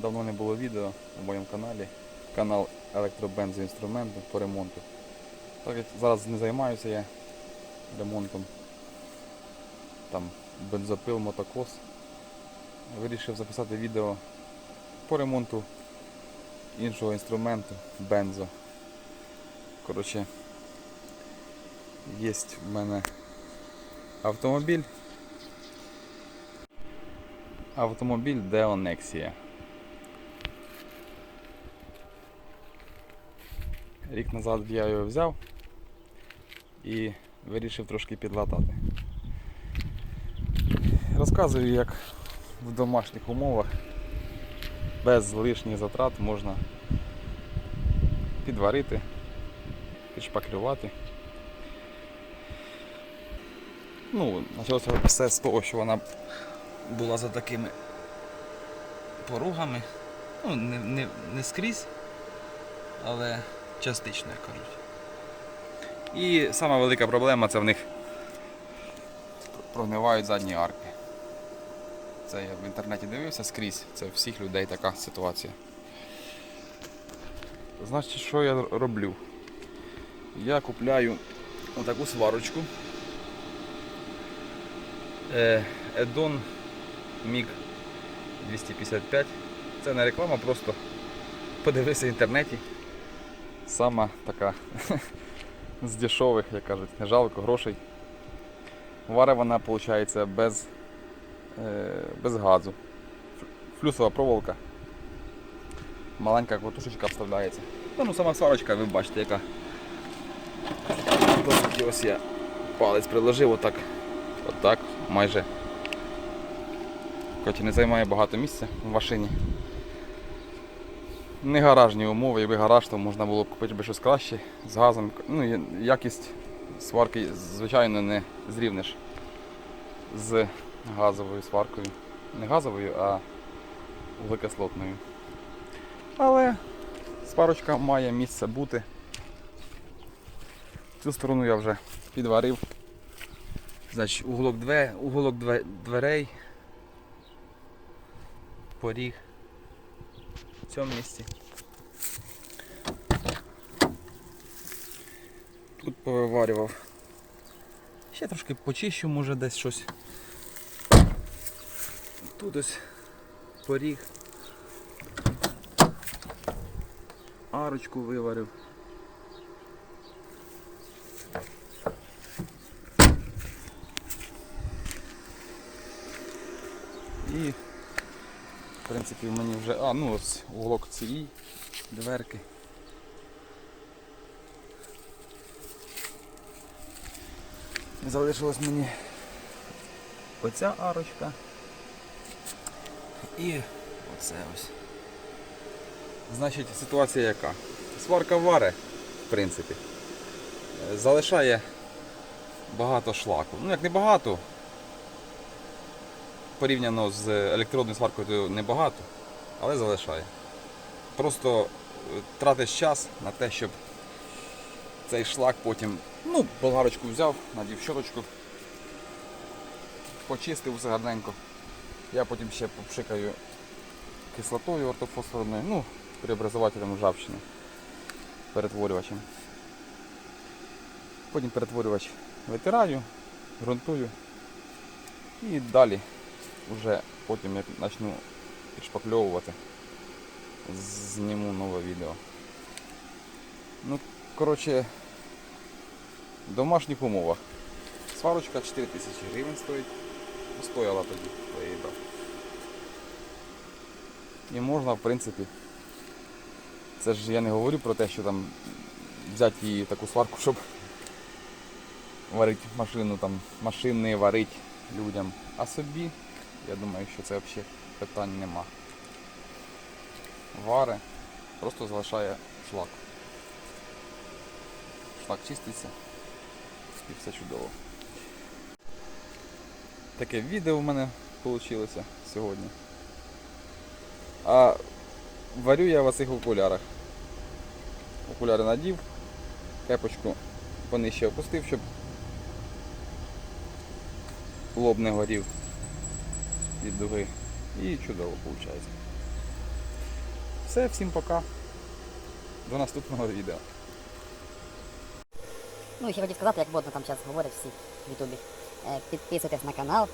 давно не було відео на моєму каналі. Канал електробензоінструменту по ремонту. Так як зараз не займаюся я ремонтом. Там бензопил, мотокос. Вирішив записати відео по ремонту іншого інструменту бензо. Коротше, є в мене автомобіль. Автомобіль Deo Рік назад я його взяв і вирішив трошки підлатати. Розказую, як в домашніх умовах без лишніх затрат можна підварити, підшпаклювати. Ну, почалося все з того, що вона була за такими поругами. Ну, не, не, не скрізь, але частично, як кажуть. І сама велика проблема це в них прогнивають задні арки. Це я в інтернеті дивився скрізь, це всіх людей така ситуація. Значить, що я роблю? Я купляю отаку сварочку. Е, Edon MiG 255. Це не реклама, просто подивися в інтернеті. Сама така з дешевих, як кажуть, не жалко грошей. Варить вона, виходить, без, е, без газу. Флюсова проволока. Маленька катушечка вставляється. Та, ну сама сварочка, ви бачите, яка. По ось я палець приложив отак. Отак, майже. Хоч не займає багато місця в машині. Не гаражні умови, якби гараж, то можна було б купити би щось краще з газом. Ну, якість сварки, звичайно, не зрівниш з газовою сваркою. Не газовою, а вуглекислотною. Але сварочка має місце бути. Цю сторону я вже підварив. Значить, уголок, две, уголок две- дверей, поріг цьому місці. Тут повиварював. Ще трошки почищу, може десь щось. Тут ось поріг. Арочку виварив. І в принципі в мені вже... А, ну ось уголок цієї дверки. Залишилось мені оця арочка. І оце ось. Значить, ситуація яка? Сварка варе, в принципі. Залишає багато шлаку. Ну як не багато, порівняно з електродною сваркою то небагато, але залишає. Просто е, тратиш час на те, щоб цей шлак потім, ну, болгарочку взяв, надів щоточку, почистив все гарненько. Я потім ще попшикаю кислотою ортофосфорною, ну, преобразователем ржавчини, перетворювачем. Потім перетворювач витираю, ґрунтую і далі вже потім як почну підшпакльовувати, зніму нове відео. Ну, коротше, в домашніх умовах. Сварочка 4 тисячі гривень стоїть. Стояла тоді, коли. І можна, в принципі, це ж я не говорю про те, що там взяти її таку сварку, щоб варити машину, там, машини варити людям. А собі, я думаю, що це взагалі питань нема. Варе, просто залишає шлак. Шлак чиститься і все чудово. Таке відео в мене вийшло сьогодні. А варю я в оцих окулярах. Окуляри надів, кепочку понижче опустив, щоб лоб не горів від дуги. І чудово виходить. Все, всім пока. До наступного відео. Ну і ще хотів сказати, як модно там зараз говорять всі в Ютубі. Е, Підписуйтесь на канал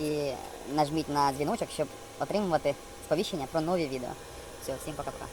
і нажміть на дзвіночок, щоб отримувати сповіщення про нові відео. Все, всім пока-пока.